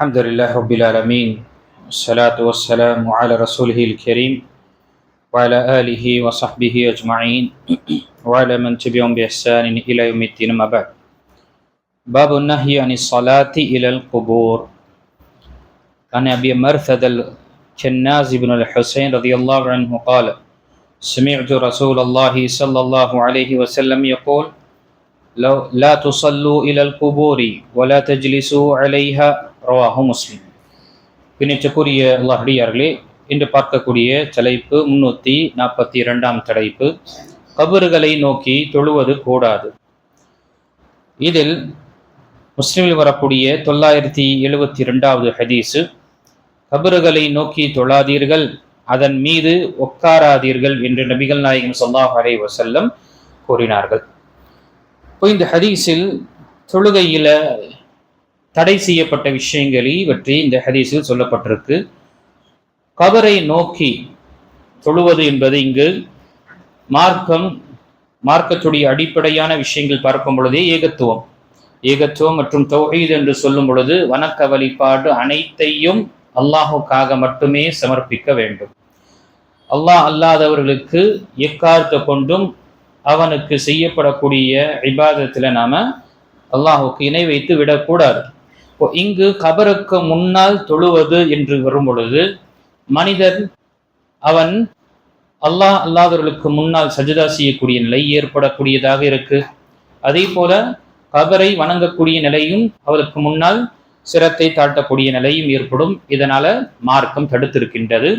الحمد لله رب العالمين والصلاة والسلام على رسوله الكريم وعلى آله وصحبه أجمعين وعلى من تبعهم بإحسان إلى يوم الدين ما بعد. باب النهي عن الصلاة إلى القبور. عن أبي مرثد الكناز بن الحسين رضي الله عنه قال سمعت رسول الله صلى الله عليه وسلم يقول لا تصلوا إلى القبور ولا تجلسوا عليها رواه مسلم பின்னிச்சக்குரிய அல்லாஹடியார்களே இன்று பார்க்கக்கூடிய தலைப்பு முன்னூற்றி நாற்பத்தி இரண்டாம் தலைப்பு கபறுகளை நோக்கி தொழுவது கூடாது இதில் முஸ்லிமில் வரக்கூடிய தொள்ளாயிரத்தி எழுபத்தி ரெண்டாவது ஹதீஸு கபறுகளை நோக்கி தொழாதீர்கள் அதன் மீது உட்காராதீர்கள் என்று நபிகள் நாயகம் சொல்லாஹ் அலை வசல்லம் கூறினார்கள் இப்போ இந்த ஹதீஸில் தொழுகையில் தடை செய்யப்பட்ட விஷயங்களை பற்றி இந்த ஹதீஸில் சொல்லப்பட்டிருக்கு. கபரை நோக்கி தொழுவது என்பது இங்கு மார்க்கம் மார்க்கத்துடைய அடிப்படையான விஷயங்கள் பார்க்கும் பொழுதே ஏகத்துவம். ஏகத்துவம் மற்றும் தொகைது என்று சொல்லும் பொழுது வணக்க வழிபாடு அனைத்தையும் அல்லாஹுக்காக மட்டுமே சமர்ப்பிக்க வேண்டும். அல்லாஹ் அல்லாதவர்களுக்கு எக்கார்த்த கொண்டும் அவனுக்கு செய்யப்படக்கூடிய இபாதத்தில் நாம அல்லாஹுக்கு இணை வைத்து விடக்கூடாது. இப்போ இங்கு கபருக்கு முன்னால் தொழுவது என்று வரும் பொழுது மனிதன் அவன் அல்லாஹ் அல்லாதவர்களுக்கு முன்னால் சஜிதா செய்யக்கூடிய நிலை ஏற்படக்கூடியதாக இருக்கு. அதே போல கபரை வணங்கக்கூடிய நிலையும் அவருக்கு முன்னால் சிரத்தை தாட்டக்கூடிய நிலையும் ஏற்படும். இதனால மார்க்கம் தடுத்திருக்கின்றது.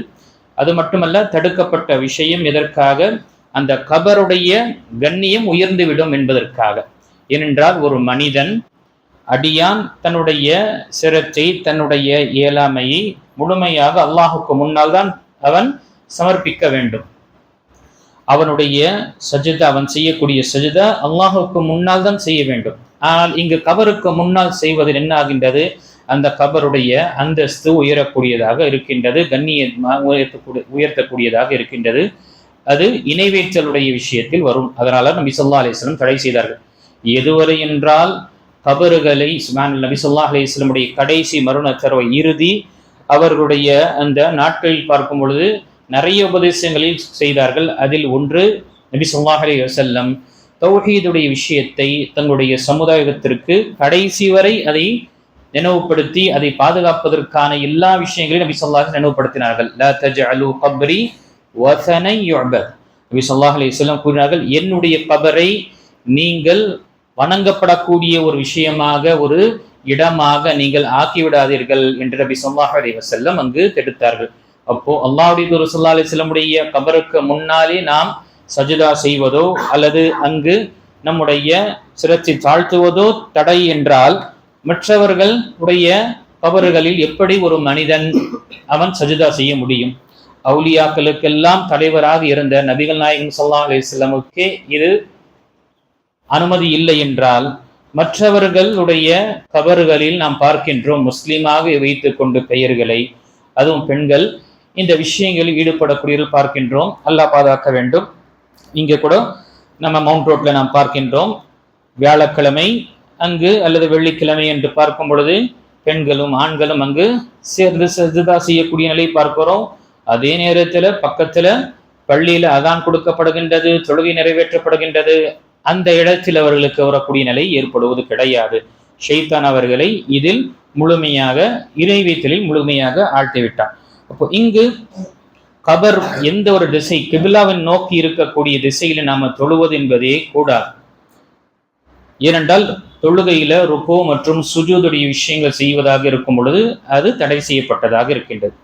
அது மட்டுமல்ல தடுக்கப்பட்ட விஷயம் எதற்காக? அந்த கபருடைய கண்ணியம் உயர்ந்துவிடும் என்பதற்காக. ஏனென்றால் ஒரு மனிதன் அடியான் தன்னுடைய சிரத்தை தன்னுடைய இயலாமையை முழுமையாக அல்லாஹுக்கு முன்னால் தான் அவன் சமர்ப்பிக்க வேண்டும். அவனுடைய சஜிதா அவன் செய்யக்கூடிய சஜிதா அல்லாஹுக்கு முன்னால் தான் செய்ய வேண்டும். ஆனால் இங்கு கபருக்கு முன்னால் செய்வதில் என்ன ஆகின்றது? அந்த கபருடைய அந்தஸ்து உயரக்கூடியதாக இருக்கின்றது கண்ணிய உயர்த்தக்கூடிய உயர்த்தக்கூடியதாக இருக்கின்றது. அது இணைவேற்றலுடைய விஷயத்தில் வரும். அதனால நபி சொல்லா அலிஸ்லம் தடை செய்தார்கள். எதுவரை என்றால் கபறுகளை நபி சொல்லா அலிஸ்லமுடைய கடைசி மருணத்தரவை இறுதி அவர்களுடைய அந்த நாட்களில் பார்க்கும் பொழுது நிறைய உபதேசங்களில் செய்தார்கள். அதில் ஒன்று நபி சொல்லாஹ் அலி வசல்லம் தௌஹீதுடைய விஷயத்தை தங்களுடைய சமுதாயத்திற்கு கடைசி வரை அதை நினைவுபடுத்தி அதை பாதுகாப்பதற்கான எல்லா விஷயங்களையும் நபி சொல்லாஹ் நினைவுபடுத்தினார்கள். லா தஜ் நபி சொல்லாஹ் அலி கூறினார்கள் என்னுடைய கபரை நீங்கள் வணங்கப்படக்கூடிய ஒரு விஷயமாக ஒரு இடமாக நீங்கள் ஆக்கிவிடாதீர்கள் என்று நபி சொல்லாஹ் அலி வசல்லம் அங்கு தடுத்தார்கள் அப்போ அல்லாஹுடைய குரு சொல்லா அலிஸ்லமுடைய கபருக்கு முன்னாலே நாம் சஜிதா செய்வதோ அல்லது அங்கு நம்முடைய சிரத்தை தாழ்த்துவதோ தடை என்றால் மற்றவர்கள் உடைய கபறுகளில் எப்படி ஒரு மனிதன் அவன் சஜிதா செய்ய முடியும்? அவுலியாக்களுக்கெல்லாம் தலைவராக இருந்த நபிகள் நாயகம் சல்லா அலிஸ்லமுக்கே இது அனுமதி இல்லை என்றால் மற்றவர்களுடைய கபறுகளில் நாம் பார்க்கின்றோம். முஸ்லீமாக வைத்து கொண்டு பெயர்களை அதுவும் பெண்கள் இந்த விஷயங்களில் ஈடுபடக்கூடிய பார்க்கின்றோம். அல்லாஹ் பாதுகாக்க வேண்டும். இங்கே கூட நம்ம மவுண்ட் ரோட்டில் நாம் பார்க்கின்றோம். வியாழக்கிழமை அங்கு அல்லது வெள்ளிக்கிழமை என்று பார்க்கும் பொழுது பெண்களும் ஆண்களும் அங்கு சேர்ந்து சஜிதா செய்யக்கூடிய நிலை பார்க்கிறோம். அதே நேரத்தில் பக்கத்துல பள்ளியில அதான் கொடுக்கப்படுகின்றது தொழுகை நிறைவேற்றப்படுகின்றது அந்த இடத்தில் அவர்களுக்கு வரக்கூடிய நிலை ஏற்படுவது கிடையாது. ஷெய்தான் அவர்களை இதில் முழுமையாக இறைவேத்தலில் முழுமையாக ஆழ்த்திவிட்டார். அப்போ இங்கு கபர் எந்த ஒரு திசை கிபிலாவின் நோக்கி இருக்கக்கூடிய திசையில நாம தொழுவது என்பதே கூடாது. ஏனென்றால் தொழுகையில ருக்கோ மற்றும் சுஜூதுடைய விஷயங்கள் செய்வதாக இருக்கும் பொழுது அது தடை செய்யப்பட்டதாக இருக்கின்றது.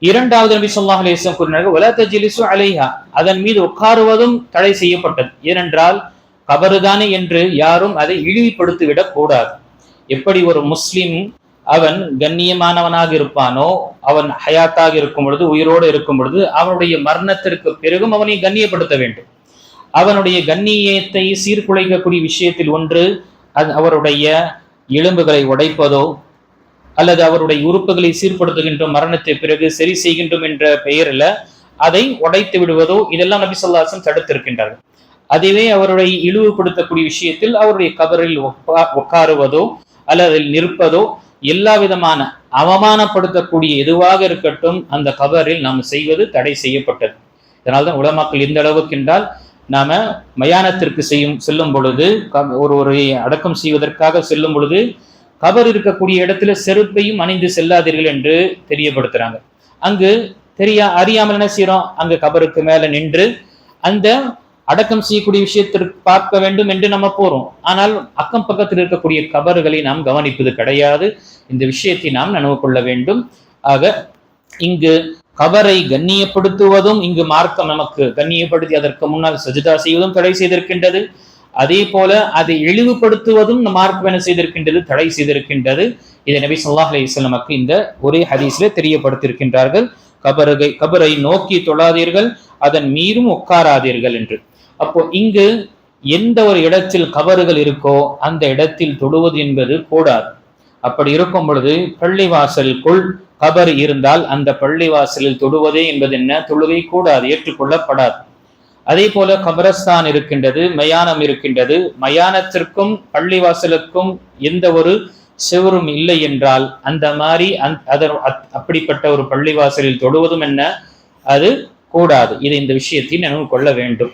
இரண்டாவது நபி சொல்லாஹ் அலிஸ்லாம் கூறினார்கள் வலத்தஜிலிசு அலைஹா. அதன் மீது உட்காருவதும் தடை செய்யப்பட்டது. ஏனென்றால் கபறுதானே என்று யாரும் அதை இழிவுபடுத்திவிடக் கூடாது. எப்படி ஒரு முஸ்லிம் அவன் கண்ணியமானவனாக இருப்பானோ அவன் ஹயாத்தாக இருக்கும் பொழுது உயிரோடு இருக்கும் பொழுது அவனுடைய மரணத்திற்கு பிறகும் அவனை கண்ணியப்படுத்த வேண்டும். அவனுடைய கண்ணியத்தை சீர்குலைக்கக்கூடிய விஷயத்தில் ஒன்று அது அவருடைய எலும்புகளை உடைப்பதோ அல்லது அவருடைய உறுப்புகளை சீர்படுத்துகின்றோம் மரணத்தை பிறகு சரி செய்கின்றோம் என்ற பெயரில் அதை உடைத்து விடுவதோ இதெல்லாம் நபி சொல்லாசன் தடுத்திருக்கின்றார்கள். அதுவே அவருடைய இழிவுபடுத்தக்கூடிய விஷயத்தில் அவருடைய கபரில் உட்காருவதோ அல்லது அதில் நிற்பதோ எல்லா விதமான அவமானப்படுத்தக்கூடிய எதுவாக இருக்கட்டும் அந்த கபரில் நாம் செய்வது தடை செய்யப்பட்டது. இதனால்தான் உலமாக்கள் இந்த அளவுக்கு என்றால் நாம மயானத்திற்கு செய்யும் செல்லும் பொழுது க- ஒரு ஒரு அடக்கம் செய்வதற்காக செல்லும் பொழுது கபர் இருக்கக்கூடிய இடத்துல செருப்பையும் அணிந்து செல்லாதீர்கள் என்று தெரியப்படுத்துறாங்க. அங்கு தெரியா அறியாமல் என்ன செய்யறோம் அங்க கபருக்கு மேல நின்று அந்த அடக்கம் செய்யக்கூடிய விஷயத்திற்கு பார்க்க வேண்டும் என்று நம்ம போறோம். ஆனால் அக்கம் பக்கத்தில் இருக்கக்கூடிய கபர்களை நாம் கவனிப்பது கிடையாது. இந்த விஷயத்தை நாம் நினைவு கொள்ள வேண்டும். ஆக இங்கு கபரை கண்ணியப்படுத்துவதும் இங்கு மார்க்கம் நமக்கு கண்ணியப்படுத்தி அதற்கு முன்னால் சஜிதா செய்வதும் தடை செய்திருக்கின்றது. அதே போல அதை இழிவுபடுத்துவதும் நம் மார்க்கம் என்ன செய்திருக்கின்றது தடை செய்திருக்கின்றது. இதை நபி சொல்லாஹ் அலிஸ்லமக்கு நமக்கு இந்த ஒரே ஹதீஸ்ல தெரியப்படுத்தியிருக்கின்றார்கள். கபருகை கபரை நோக்கி தொழாதீர்கள் அதன் மீதும் உட்காராதீர்கள் என்று. அப்போ இங்கு எந்த ஒரு இடத்தில் கபறுகள் இருக்கோ அந்த இடத்தில் தொழுவது என்பது கூடாது. அப்படி இருக்கும் பொழுது பள்ளிவாசலுக்குள் கபர் இருந்தால் அந்த பள்ளிவாசலில் தொடுவதே என்பது என்ன? தொழுகை கூடாது ஏற்றுக்கொள்ளப்படாது. அதே போல கபரஸ்தான் இருக்கின்றது மயானம் இருக்கின்றது. மயானத்திற்கும் பள்ளிவாசலுக்கும் எந்த ஒரு சிவரும் இல்லை என்றால் அந்த மாதிரி அந் அதன் அப்படிப்பட்ட ஒரு பள்ளிவாசலில் தொடுவதும் என்ன? அது கூடாது. இது இந்த விஷயத்தை நினைவு கொள்ள வேண்டும்.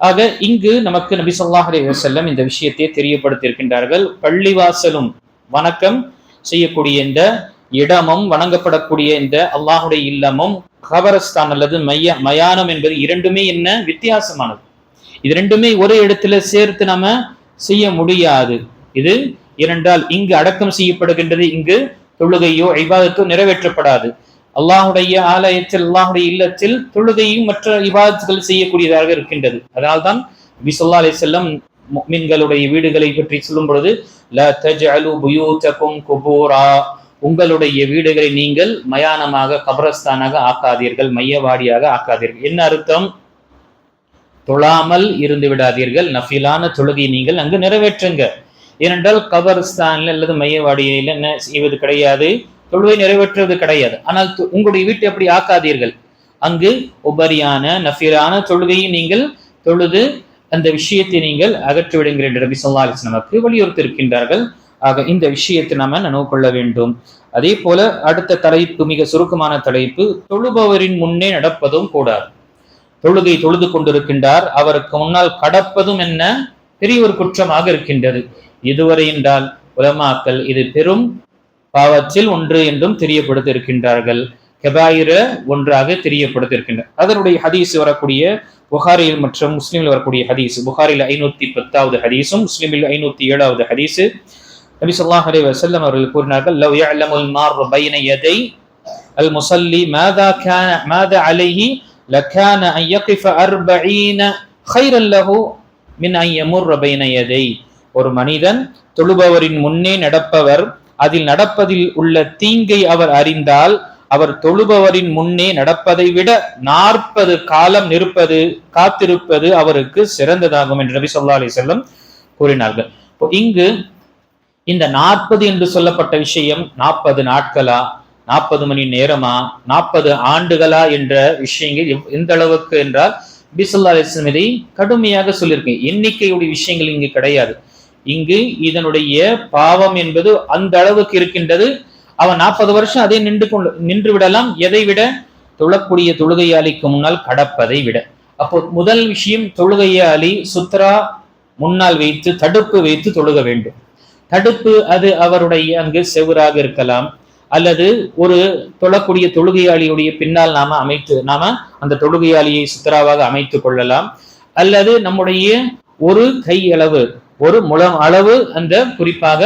ஆக இங்கு நமக்கு நபி ஸல்லல்லாஹு செல்லம் இந்த விஷயத்தை தெரியப்படுத்தியிருக்கின்றார்கள். பள்ளிவாசலும் வணக்கம் செய்யக்கூடிய இந்த இடமும் வணங்கப்படக்கூடிய இந்த அல்லாஹுடைய இல்லமும் கபரஸ்தான் அல்லது மைய மயானம் என்பது இரண்டுமே என்ன? வித்தியாசமானது. இது ரெண்டுமே ஒரே இடத்துல சேர்த்து நம்ம செய்ய முடியாது. இது இரண்டால் இங்கு அடக்கம் செய்யப்படுகின்றது இங்கு தொழுகையோ ஐபாதத்தோ நிறைவேற்றப்படாது. அல்லாஹுடைய ஆலயத்தில் அல்லாஹுடைய இல்லத்தில் தொழுகையும் மற்ற இபாதத்துகள் செய்யக்கூடியதாக இருக்கின்றது. அதனால்தான் விசல்லா அலி செல்லம் மீன்களுடைய வீடுகளை பற்றி சொல்லும் பொழுது லா தஜ்அலு புயூதகும் குபூரா உங்களுடைய வீடுகளை நீங்கள் மயானமாக கபரஸ்தானாக ஆக்காதீர்கள் மையவாடியாக ஆக்காதீர்கள். என்ன அர்த்தம்? தொழாமல் இருந்து விடாதீர்கள். நஃபிலான தொழுகையை நீங்கள் அங்கு நிறைவேற்றுங்க. ஏனென்றால் கபர்ஸ்தான்ல அல்லது மையவாடியில் என்ன செய்வது கிடையாது? தொழுகை நிறைவேற்றுவது கிடையாது. ஆனால் உங்களுடைய வீட்டை எப்படி ஆக்காதீர்கள். அங்கு உபரியான நஃபிலான தொழுகையை நீங்கள் தொழுது அந்த விஷயத்தை நீங்கள் அகற்றிவிடுங்கள் என்று ரபி ஸல்லல்லாஹு நமக்கு வலியுறுத்தி இருக்கின்றார்கள் ஆக இந்த விஷயத்தை நாம நினைவு கொள்ள வேண்டும்? அதே போல அடுத்த தலைப்பு மிக சுருக்கமான தலைப்பு தொழுபவரின் முன்னே நடப்பதும் கூடாது. தொழுகை தொழுது கொண்டிருக்கின்றார் அவருக்கு முன்னால் கடப்பதும் என்ன? பெரிய ஒரு குற்றமாக இருக்கின்றது. இதுவரை என்றால் உலமாக்கள் இது பெரும் பாவத்தில் ஒன்று என்றும் தெரியப்படுத்தியிருக்கின்றார்கள். கெபாயிர ஒன்றாக தெரியப்படுத்தியிருக்கின்றனர் அதனுடைய ஹதீஸ் வரக்கூடிய புகாரில் மற்றும் முஸ்லீமில் வரக்கூடிய ஹதீஸ். புகாரில் ஐநூத்தி பத்தாவது ஹதீஸும் முஸ்லீமில் ஐநூத்தி ஏழாவது ஹதீஸு. நபி சொல்லாஹ் அலி வசல்லம் அவர்கள் கூறினார்கள் லவ் யஅலமுல் மார் பைன யதை அல் முசல்லி மாதா கான அலைஹி லகான அன் யகிஃப அர்பஈன மின் அன் யமுர் பைன ஒரு மனிதன் தொழுபவரின் முன்னே நடப்பவர் அதில் நடப்பதில் உள்ள தீங்கை அவர் அறிந்தால் அவர் தொழுபவரின் முன்னே நடப்பதை விட நாற்பது காலம் நிற்பது காத்திருப்பது அவருக்கு சிறந்ததாகும் என்று நபி சொல்லா அலி செல்லம் கூறினார்கள். இங்கு இந்த நாற்பது என்று சொல்லப்பட்ட விஷயம் நாற்பது நாட்களா? நாற்பது மணி நேரமா? நாற்பது ஆண்டுகளா என்ற விஷயங்கள் எவ்- எந்த அளவுக்கு என்றால் பிசுல்லா அலிஸ்லம் இதை கடுமையாக சொல்லியிருக்கேன் எண்ணிக்கையுடைய விஷயங்கள் இங்கு கிடையாது. இங்கு இதனுடைய பாவம் என்பது அந்த அளவுக்கு இருக்கின்றது. அவன் நாற்பது வருஷம் அதே நின்று கொண்டு நின்று விடலாம். எதை விட? தொழக்கூடிய தொழுகையாளிக்கு முன்னால் கடப்பதை விட. அப்போ முதல் விஷயம் தொழுகையாளி சுத்ரா முன்னால் வைத்து தடுப்பு வைத்து தொழுக வேண்டும். தடுப்பு அது அவருடைய அங்கு செவராக இருக்கலாம். அல்லது ஒரு தொழக்கூடிய தொழுகையாளியுடைய பின்னால் நாம அமைத்து நாம அந்த தொழுகையாளியை சுத்தராவாக அமைத்துக் கொள்ளலாம். அல்லது நம்முடைய ஒரு கை அளவு ஒரு முழம் அளவு அந்த குறிப்பாக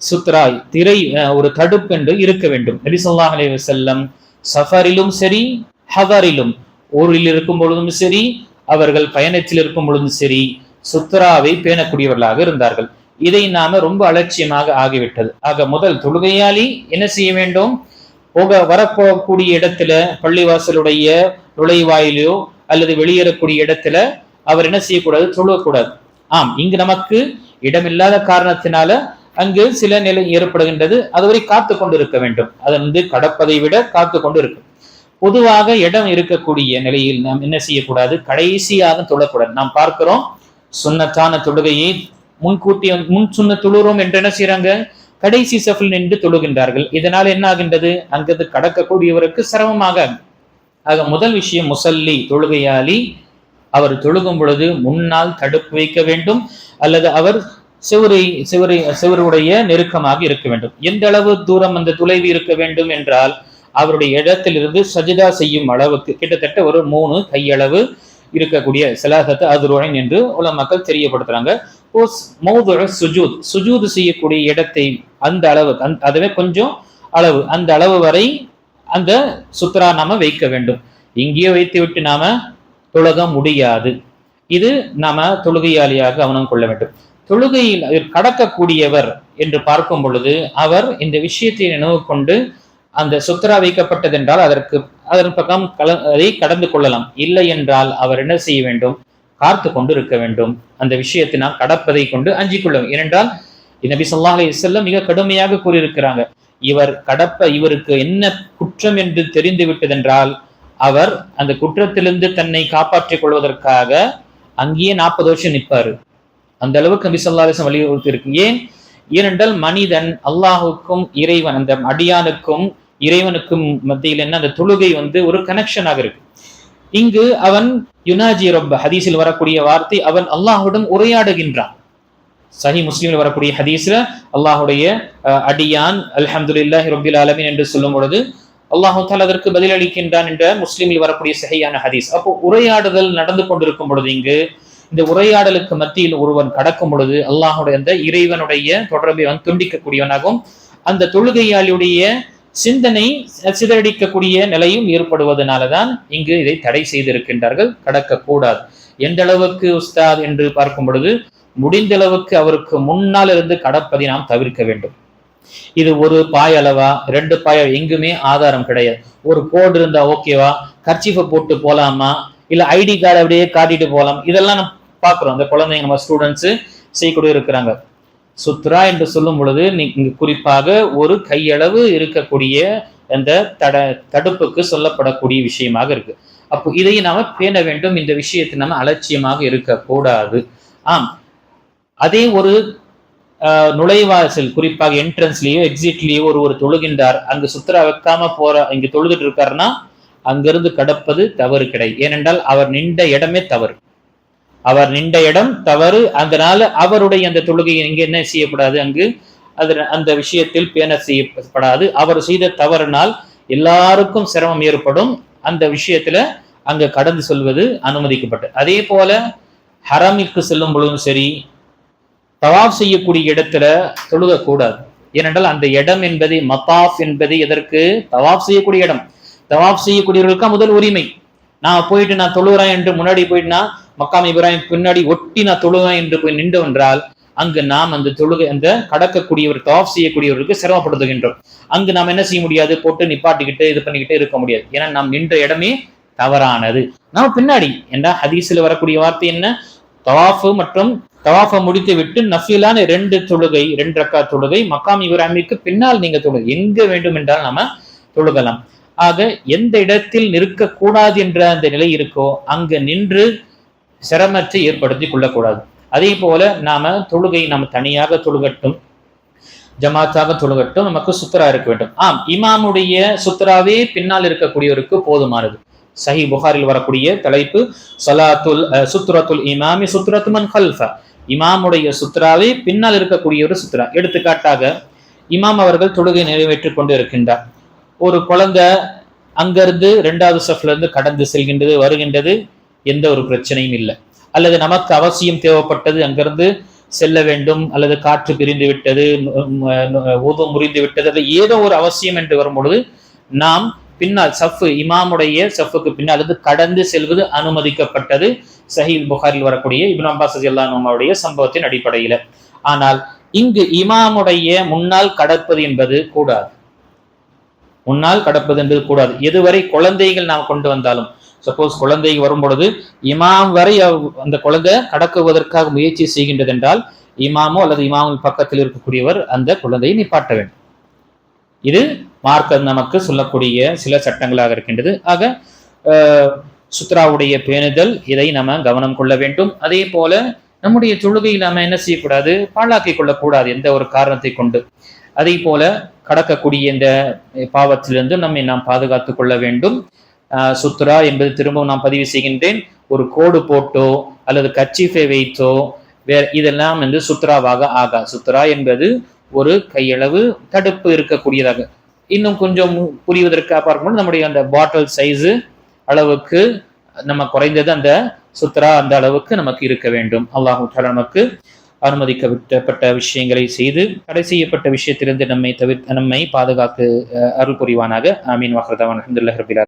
சுத்ராய் திரை அஹ், ஒரு தடுப்பு என்று இருக்க வேண்டும். நபி ஸல்லல்லாஹு அலைஹி வஸல்லம் சஃபரிலும் சரி ஹதரிலும் ஊரில் இருக்கும் பொழுதும் சரி அவர்கள் பயணத்தில் இருக்கும் பொழுதும் சரி சுத்ராவை பேணக்கூடியவர்களாக இருந்தார்கள். இதை நாம ரொம்ப அலட்சியமாக ஆகிவிட்டது. ஆக முதல் தொழுகையாளி என்ன செய்ய வேண்டும்? போக வரப்போகக்கூடிய இடத்துல பள்ளிவாசலுடைய நுழைவாயிலோ அல்லது வெளியேறக்கூடிய இடத்துல அவர் என்ன செய்யக்கூடாது? தொழுவக்கூடாது ஆம் இங்கு நமக்கு இடமில்லாத காரணத்தினால அங்கு சில நிலை ஏற்படுகின்றது. அதுவரை காத்து கொண்டு இருக்க வேண்டும். அது வந்து கடப்பதை விட காத்து கொண்டு இருக்கும் பொதுவாக இடம் இருக்கக்கூடிய நிலையில் நாம் என்ன செய்யக்கூடாது? கடைசியாக தொழக்கூடாது. நாம் பார்க்கிறோம் சுன்னத்தான தொழுகையை முன்கூட்டி முன் சொன்ன தொழுறோம் என்று என்ன செய்யறாங்க கடைசி சஃபில் நின்று தொழுகின்றார்கள். இதனால் என்ன ஆகின்றது? அங்கிருந்து கடக்கக்கூடியவருக்கு சிரமமாக ஆக முதல் விஷயம் முசல்லி தொழுகையாளி அவர் தொழுகும் பொழுது முன்னால் தடுப்பு வைக்க வேண்டும் அல்லது அவர் சிவரை சிவரை சிவருடைய நெருக்கமாக இருக்க வேண்டும். எந்த அளவு தூரம் அந்த துளைவி இருக்க வேண்டும் என்றால் அவருடைய இடத்திலிருந்து சஜிதா செய்யும் அளவுக்கு கிட்டத்தட்ட ஒரு மூணு கையளவு இருக்கக்கூடிய சிலாசத்தை அதுருவன் என்று உலமக்கள் தெரியப்படுத்துறாங்க. சுஜூத் சுஜூத் செய்யக்கூடிய இடத்தை அந்த அளவு அந் அதுவே கொஞ்சம் அளவு. அந்த அளவு வரை அந்த சுத்ரா நாம வைக்க வேண்டும். இங்கேயே வைத்து விட்டு நாம தொழுக முடியாது. இது நாம தொழுகையாளியாக கவனம் கொள்ள வேண்டும். தொழுகையில் கடக்கக்கூடியவர் என்று பார்க்கும் பொழுது அவர் இந்த விஷயத்தை நினைவு கொண்டு அந்த சுத்ரா வைக்கப்பட்டதென்றால் அதற்கு அதன் பக்கம் கல அதை கடந்து கொள்ளலாம். இல்லை என்றால் அவர் என்ன செய்ய வேண்டும்? காத்து கொண்டு இருக்க வேண்டும். அந்த விஷயத்தை நாம் கடப்பதை கொண்டு அஞ்சிக் கொள்ளும் ஏனென்றால் நபி சொல்லா அலி செல்லம் மிக கடுமையாக கூறியிருக்கிறாங்க. இவர் கடப்ப இவருக்கு என்ன குற்றம் என்று தெரிந்து விட்டதென்றால் அவர் அந்த குற்றத்திலிருந்து தன்னை காப்பாற்றிக் கொள்வதற்காக அங்கேயே நாற்பது வருஷம் நிற்பாரு. அந்த அளவுக்கு நபி சொல்லா அலிசம் வலியுறுத்தி இருக்கு ஏன்? ஏனென்றால் மனிதன் அல்லாஹுக்கும் இறைவன் அந்த அடியானுக்கும் இறைவனுக்கும் மத்தியில் என்ன அந்த தொழுகை வந்து ஒரு கனெக்ஷனாக இருக்கு. இங்கு அவன் யுனாஜி ரொம்ப ஹதீஸில் வரக்கூடிய வார்த்தை அவன் அல்லாஹுடன் உரையாடுகின்றான். சஹி முஸ்லீமில் வரக்கூடிய ஹதீஸ்ல அல்லாஹுடைய அடியான் அல்ஹம்துலில்லாஹி ரபில் ஆலமின் என்று சொல்லும் பொழுது அல்லாஹு தால் அதற்கு பதிலளிக்கின்றான் என்ற முஸ்லீமில் வரக்கூடிய சஹியான ஹதீஸ். அப்போ உரையாடுதல் நடந்து கொண்டிருக்கும் பொழுது இங்கு இந்த உரையாடலுக்கு மத்தியில் ஒருவன் கடக்கும் பொழுது அல்லாஹுடைய அந்த இறைவனுடைய தொடர்பை அவன் துண்டிக்கக்கூடியவனாகவும் அந்த தொழுகையாளியுடைய சிந்தனை சிதறடிக்கக்கூடிய நிலையும் ஏற்படுவதனாலதான் இங்கு இதை தடை செய்திருக்கின்றார்கள். கடக்கக்கூடாது. எந்த அளவுக்கு உஸ்தாத் என்று பார்க்கும் பொழுது முடிந்த அளவுக்கு அவருக்கு முன்னால் இருந்து கடப்பதை நாம் தவிர்க்க வேண்டும். இது ஒரு பாய் அளவா ரெண்டு பாய் எங்குமே ஆதாரம் கிடையாது. ஒரு கோடு இருந்தா ஓகேவா கர்ச்சிஃபை போட்டு போலாமா இல்ல ஐடி கார்டு அப்படியே காட்டிட்டு போகலாம் இதெல்லாம் நம்ம பார்க்குறோம். அந்த குழந்தைங்க நம்ம ஸ்டூடெண்ட்ஸு செய்யக்கூடிய இருக்கிறாங்க. சுத்ரா என்று சொல்லும் பொழுது இங்கு குறிப்பாக ஒரு கையளவு இருக்கக்கூடிய அந்த தட தடுப்புக்கு சொல்லப்படக்கூடிய விஷயமாக இருக்கு. அப்போ இதை நாம பேண வேண்டும். இந்த விஷயத்தை நம்ம அலட்சியமாக இருக்கக்கூடாது. ஆம். அதே ஒரு நுழைவாசல் குறிப்பாக என்ட்ரன்ஸ்லயோ எக்ஸிட்லயோ ஒரு ஒரு தொழுகின்றார். அங்கு சுத்ரா வைக்காம போற இங்கு தொழுதுட்டு இருக்காருன்னா அங்கிருந்து கடப்பது தவறு கிடை ஏனென்றால் அவர் நின்ற இடமே தவறு. அவர் நின்ற இடம் தவறு. அதனால அவருடைய அந்த தொழுகை இங்க என்ன செய்யப்படாது அங்கு அது அந்த விஷயத்தில் பேண செய்யப்படாது. அவர் செய்த தவறினால் எல்லாருக்கும் சிரமம் ஏற்படும். அந்த விஷயத்துல அங்க கடந்து செல்வது அனுமதிக்கப்பட்டது. அதே போல ஹரமிற்கு செல்லும் பொழுதும் சரி தவாப் செய்யக்கூடிய இடத்துல தொழுகக்கூடாது. ஏனென்றால் அந்த இடம் என்பது மத்தாஃப் என்பது எதற்கு? தவாப் செய்யக்கூடிய இடம். தவாப் செய்யக்கூடியவர்களுக்கு முதல் உரிமை. நான் போயிட்டு நான் தொழுகிறேன் என்று முன்னாடி போயிட்டுனா மக்காம் இப்ராஹிம் பின்னாடி ஒட்டி நான் தொழுவேன் என்று போய் நின்று என்றால் அங்கு நாம் அந்த தொழுகை அந்த கடக்கக்கூடியவர் தவாப் செய்யக்கூடியவருக்கு சிரமப்படுத்துகின்றோம். அங்கு நாம் என்ன செய்ய முடியாது? போட்டு நிப்பாட்டிக்கிட்டு இது பண்ணிக்கிட்டு இருக்க முடியாது. ஏன்னா நாம் நின்ற இடமே தவறானது. நாம் பின்னாடி என்றா ஹதீஸில் வரக்கூடிய வார்த்தை என்ன? தவாஃபு மற்றும் தவாஃபை முடித்து விட்டு நஃபிலான ரெண்டு தொழுகை ரெண்டு ரக்கா தொழுகை மக்காம் இப்ராஹிமிற்கு பின்னால் நீங்க தொழுகை எங்க வேண்டும் என்றால் நாம தொழுகலாம். ஆக எந்த இடத்தில் நிற்கக்கூடாது என்ற அந்த நிலை இருக்கோ அங்கு நின்று சிரமத்தை ஏற்படுத்தி கொள்ளக்கூடாது. அதே போல நாம தொழுகை நாம் தனியாக தொழுகட்டும் ஜமாத்தாக தொழுகட்டும் நமக்கு சுத்தரா இருக்க வேண்டும். ஆம் இமாமுடைய சுத்தராவே பின்னால் இருக்கக்கூடியவருக்கு போதுமானது. சஹி புகாரில் வரக்கூடிய தலைப்பு சலாத்துல் சுத்ரத்துல் இமாமி சுத்ரத்துமன் ஹல்ஃபா இமாமுடைய சுத்ராவே பின்னால் இருக்கக்கூடிய ஒரு சுத்ரா. எடுத்துக்காட்டாக இமாம் அவர்கள் தொழுகை நிறைவேற்றிக் கொண்டு இருக்கின்றார். ஒரு குழந்தை அங்கிருந்து ரெண்டாவது சஃப்ல இருந்து கடந்து செல்கின்றது வருகின்றது. எந்த ஒரு பிரச்சனையும் இல்லை. அல்லது நமக்கு அவசியம் தேவைப்பட்டது அங்கிருந்து செல்ல வேண்டும் அல்லது காற்று பிரிந்து விட்டது ஊதம் முறிந்து விட்டது அல்லது ஏதோ ஒரு அவசியம் என்று வரும்பொழுது நாம் பின்னால் சஃபு இமாமுடைய சஃப்புக்கு பின்னால் இருந்து கடந்து செல்வது அனுமதிக்கப்பட்டது. சஹீல் புகாரில் வரக்கூடிய இப்னு அப்பாஸ் அல்லானுடைய சம்பவத்தின் அடிப்படையில். ஆனால் இங்கு இமாமுடைய முன்னால் கடப்பது என்பது கூடாது. முன்னால் கடப்பது என்பது கூடாது. எதுவரை குழந்தைகள் நாம் கொண்டு வந்தாலும் சப்போஸ் குழந்தை வரும் பொழுது இமாம் வரை அந்த குழந்தை கடக்குவதற்காக முயற்சி செய்கின்றது என்றால் இமாமோ அல்லது இமாமின் பக்கத்தில் இருக்கக்கூடியவர் அந்த குழந்தையை நிப்பாட்ட வேண்டும். இது மார்க்கம் நமக்கு சொல்லக்கூடிய சில சட்டங்களாக இருக்கின்றது. ஆக சுத்ராவுடைய பேணுதல் இதை நம்ம கவனம் கொள்ள வேண்டும். அதே போல நம்முடைய தொழுகையை நாம என்ன செய்யக்கூடாது? பாழாக்கி கொள்ளக்கூடாது எந்த ஒரு காரணத்தை கொண்டு. அதே போல கடக்கக்கூடிய இந்த பாவத்திலிருந்து நம்மை நாம் பாதுகாத்துக் கொள்ள வேண்டும். சுத்ரா என்பது திரும்பவும் நான் பதிவு செய்கின்றேன். ஒரு கோடு போட்டோ அல்லது கச்சிஃபை வைத்தோ வேற இதெல்லாம் வந்து சுத்ராவாக ஆகா சுத்ரா என்பது ஒரு கையளவு தடுப்பு இருக்கக்கூடியதாக. இன்னும் கொஞ்சம் புரிவதற்காக பார்க்கும்போது நம்முடைய அந்த பாட்டில் சைஸு அளவுக்கு நம்ம குறைந்தது அந்த சுத்ரா அந்த அளவுக்கு நமக்கு இருக்க வேண்டும். அல்லாஹு நமக்கு அனுமதிக்கப்பட்ட விஷயங்களை செய்து தடை செய்யப்பட்ட விஷயத்திலிருந்து நம்மை தவிர்த்து நம்மை பாதுகாத்து அருள் புரிவானாக. ஆமீன். வாஹ்ரதாவான். அஹமதுல்லா ரபிலா